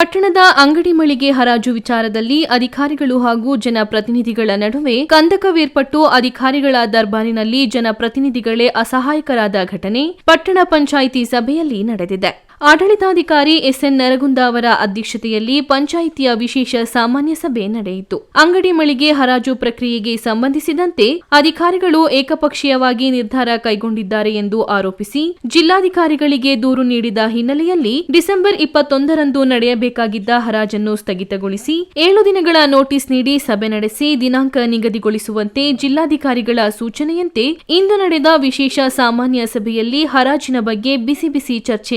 ಪಟ್ಟಣದ ಅಂಗಡಿ ಮಳಿಗೆ ಹರಾಜು ವಿಚಾರದಲ್ಲಿ ಅಧಿಕಾರಿಗಳು ಹಾಗೂ ಜನಪ್ರತಿನಿಧಿಗಳ ನಡುವೆ ಕಂದಕವೇರ್ಪಟ್ಟು ಅಧಿಕಾರಿಗಳ ದರ್ಬಾರಿನಲ್ಲಿ ಜನಪ್ರತಿನಿಧಿಗಳೇ ಅಸಹಾಯಕರಾದ ಘಟನೆ ಪಟ್ಟಣ ಪಂಚಾಯಿತಿ ಸಭೆಯಲ್ಲಿ ನಡೆದಿದೆ. ಆಡಳಿತಾಧಿಕಾರಿ ಎಸ್ಎನ್ ನರಗುಂದ ಅವರ ಅಧ್ಯಕ್ಷತೆಯಲ್ಲಿ ಪಂಚಾಯಿತಿಯ ವಿಶೇಷ ಸಾಮಾನ್ಯ ಸಭೆ ನಡೆಯಿತು. ಅಂಗಡಿ ಮಳಿಗೆ ಹರಾಜು ಪ್ರಕ್ರಿಯೆಗೆ ಸಂಬಂಧಿಸಿದಂತೆ ಅಧಿಕಾರಿಗಳು ಏಕಪಕ್ಷೀಯವಾಗಿ ನಿರ್ಧಾರ ಕೈಗೊಂಡಿದ್ದಾರೆ ಎಂದು ಆರೋಪಿಸಿ, ಜಿಲ್ಲಾಧಿಕಾರಿಗಳಿಗೆ ದೂರು ನೀಡಿದ ಹಿನ್ನೆಲೆಯಲ್ಲಿ ಡಿಸೆಂಬರ್ ಇಪ್ಪತ್ತೊಂದರಂದು ನಡೆಯಬೇಕಾಗಿದ್ದ ಹರಾಜನ್ನು ಸ್ಥಗಿತಗೊಳಿಸಿ, ಏಳು ದಿನಗಳ ನೋಟಿಸ್ ನೀಡಿ ಸಭೆ ನಡೆಸಿ ದಿನಾಂಕ ನಿಗದಿಗೊಳಿಸುವಂತೆ ಜಿಲ್ಲಾಧಿಕಾರಿಗಳ ಸೂಚನೆಯಂತೆ ಇಂದು ನಡೆದ ವಿಶೇಷ ಸಾಮಾನ್ಯ ಸಭೆಯಲ್ಲಿ ಹರಾಜಿನ ಬಗ್ಗೆ ಬಿಸಿ ಬಿಸಿ ಚರ್ಚೆ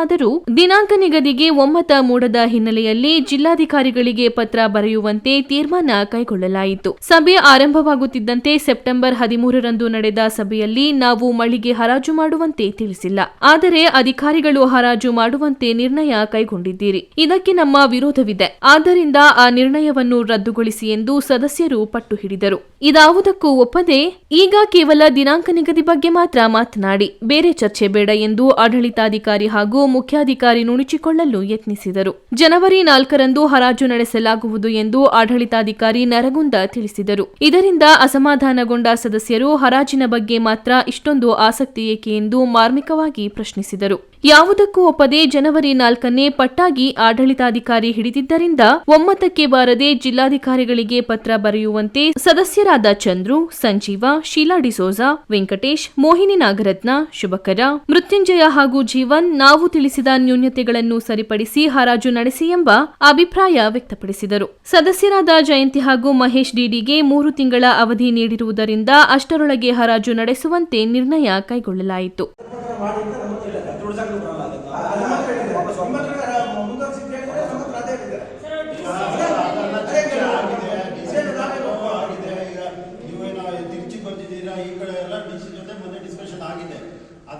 ನಡೆಯಿತಾದರೂ ದಿನಾಂಕ ನಿಗದಿಗೆ ಒಮ್ಮತ ಮೂಡದ ಹಿನ್ನೆಲೆಯಲ್ಲಿ ಜಿಲ್ಲಾಧಿಕಾರಿಗಳಿಗೆ ಪತ್ರ ಬರೆಯುವಂತೆ ತೀರ್ಮಾನ ಕೈಗೊಳ್ಳಲಾಯಿತು. ಸಭೆ ಆರಂಭವಾಗುತ್ತಿದ್ದಂತೆ ಸೆಪ್ಟೆಂಬರ್ ಹದಿಮೂರರಂದು ನಡೆದ ಸಭೆಯಲ್ಲಿ ನಾವು ಮಳಿಗೆ ಹರಾಜು ಮಾಡುವಂತೆ ತಿಳಿಸಿಲ್ಲ. ಆದರೆ ಅಧಿಕಾರಿಗಳು ಹರಾಜು ಮಾಡುವಂತೆ ನಿರ್ಣಯ ಕೈಗೊಂಡಿದ್ದೀರಿ. ಇದಕ್ಕೆ ನಮ್ಮ ವಿರೋಧವಿದೆ. ಆದ್ದರಿಂದ ಆ ನಿರ್ಣಯವನ್ನು ರದ್ದುಗೊಳಿಸಿ ಎಂದು ಸದಸ್ಯರು ಪಟ್ಟು ಹಿಡಿದರು ಇದಾವುದಕ್ಕೂ ಒಪ್ಪದೆ ಈಗ ಕೇವಲ ದಿನಾಂಕ ನಿಗದಿ ಬಗ್ಗೆ ಮಾತ್ರ ಮಾತನಾಡಿ. ಬೇರೆ ಚರ್ಚೆ ಬೇಡ ಎಂದು ಆಡಳಿತಾಧಿಕಾರಿ ಹಾಗೂ ಮುಖ್ಯಾಧಿಕಾರಿ ನುಣುಚಿಕೊಳ್ಳಲು ಯತ್ನಿಸಿದರು. ಜನವರಿ ನಾಲ್ಕರಂದು ಹರಾಜು ನಡೆಸಲಾಗುವುದು ಎಂದು ಆಡಳಿತಾಧಿಕಾರಿ ನರಗುಂದ ತಿಳಿಸಿದರು. ಇದರಿಂದ ಅಸಮಾಧಾನಗೊಂಡ ಸದಸ್ಯರು ಹರಾಜಿನ ಬಗ್ಗೆ ಮಾತ್ರ ಇಷ್ಟೊಂದು ಆಸಕ್ತಿ ಏಕೆ ಎಂದು ಮಾರ್ಮಿಕವಾಗಿ ಪ್ರಶ್ನಿಸಿದರು. ಯಾವುದಕ್ಕೂ ಒಪ್ಪದೆ ಜನವರಿ ನಾಲ್ಕನೇ ಪಟ್ಟಾಗಿ ಆಡಳಿತಾಧಿಕಾರಿ ಹಿಡಿದಿದ್ದರಿಂದ ಒಮ್ಮತಕ್ಕೆ ಬಾರದೆ ಜಿಲ್ಲಾಧಿಕಾರಿಗಳಿಗೆ ಪತ್ರ ಬರೆಯುವಂತೆ ಸದಸ್ಯರಾದ ಚಂದ್ರು, ಸಂಜೀವ, ಶೀಲಾ ಡಿಸೋಜಾ, ವೆಂಕಟೇಶ್, ಮೋಹಿನಿ ನಾಗರತ್ನ, ಶುಭಕರ, ಮೃತ್ಯುಂಜಯ ಹಾಗೂ ಜೀವನ್ ನಾವು ತಿಳಿಸಿದ ನ್ಯೂನ್ಯತೆಗಳನ್ನು ಸರಿಪಡಿಸಿ ಹರಾಜು ನಡೆಸಿ ಎಂಬ ಅಭಿಪ್ರಾಯ ವ್ಯಕ್ತಪಡಿಸಿದರು. ಸದಸ್ಯರಾದ ಜಯಂತಿ ಹಾಗೂ ಮಹೇಶ್ ಡಿಡಿಗೆ ಮೂರು ತಿಂಗಳ ಅವಧಿ ನೀಡಿರುವುದರಿಂದ ಅಷ್ಟರೊಳಗೆ ಹರಾಜು ನಡೆಸುವಂತೆ ನಿರ್ಣಯ ಕೈಗೊಳ್ಳಲಾಯಿತು. ಈ ಎಲ್ಲ ಡಿ ಸಿ ಜೊತೆ ಮೊನ್ನೆ ಡಿಸ್ಕಷನ್ ಆಗಿದೆ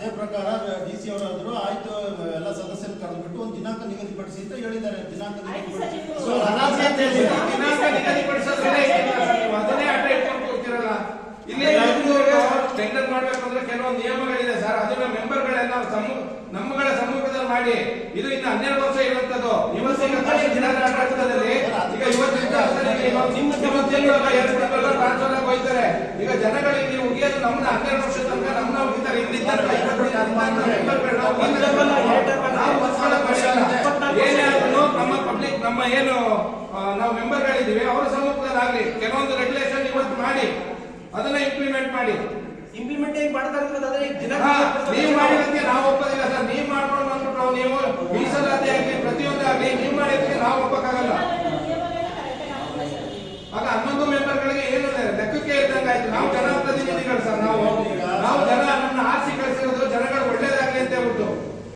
ಅದೇ ಪ್ರಕಾರ ಡಿ ಸಿ ಅವರಾದ್ರು ಆಯ್ತು ಎಲ್ಲ ಸದಸ್ಯರು ಕರೆದ್ಬಿಟ್ಟು ಒಂದು ದಿನಾಂಕ ನಿಗದಿಪಡಿಸಿ ಅಂತ ಹೇಳಿದ್ದಾರೆ. ದಿನಾಂಕ ಟೆಂಡರ್ ಮಾಡಬೇಕು ಅಂದ್ರೆ ಕೆಲವೊಂದು ನಿಯಮಗಳಿದೆ ಸರ್. ಅದನ್ನ ಮೆಂಬರ್ಗಳೆಲ್ಲ ನಮ್ಮಗಳ ಸಮ್ಮುಖದಲ್ಲಿ ಮಾಡಿ. ಇದು ಇನ್ನು ಹನ್ನೆರಡು ವರ್ಷ ಇರುವಂತದ್ದು ಆಡಳಿತದಲ್ಲಿ ಈಗ ಇವತ್ತಿನ ಈಗ ಜನಗಳಿಗೆ ನೀವು ಉಗಿಯೋದು ನಮ್ಮನ್ನ ಹನ್ನೆರಡು ವರ್ಷ ತನಕ ನಮ್ಮನ್ನ ಉಗಿತಾರೆ. ಇಲ್ಲಿದ್ದಂತ ನಮ್ಮ ಪಬ್ಲಿಕ್ ನಮ್ಮ ಏನು ನಾವು ಮೆಂಬರ್ಗಳಿದ್ದೀವಿ ಅವರ ಸಮ್ಮುಖದಲ್ಲಿ ಆಗ್ಲಿ ಕೆಲವೊಂದು ರೆಗ್ಯುಲೇಷನ್ ಇವತ್ತು ಮಾಡಿ. ಅದನ್ನ ಇಂಪ್ಲಿಮೆಂಟ್ ಮಾಡಿ. ಇಂಪ್ಲಿಮೆಂಟ್ ಮಾಡ್ತಾ ಇರೋದಾದ್ರೆ ಈಗ ದಿನ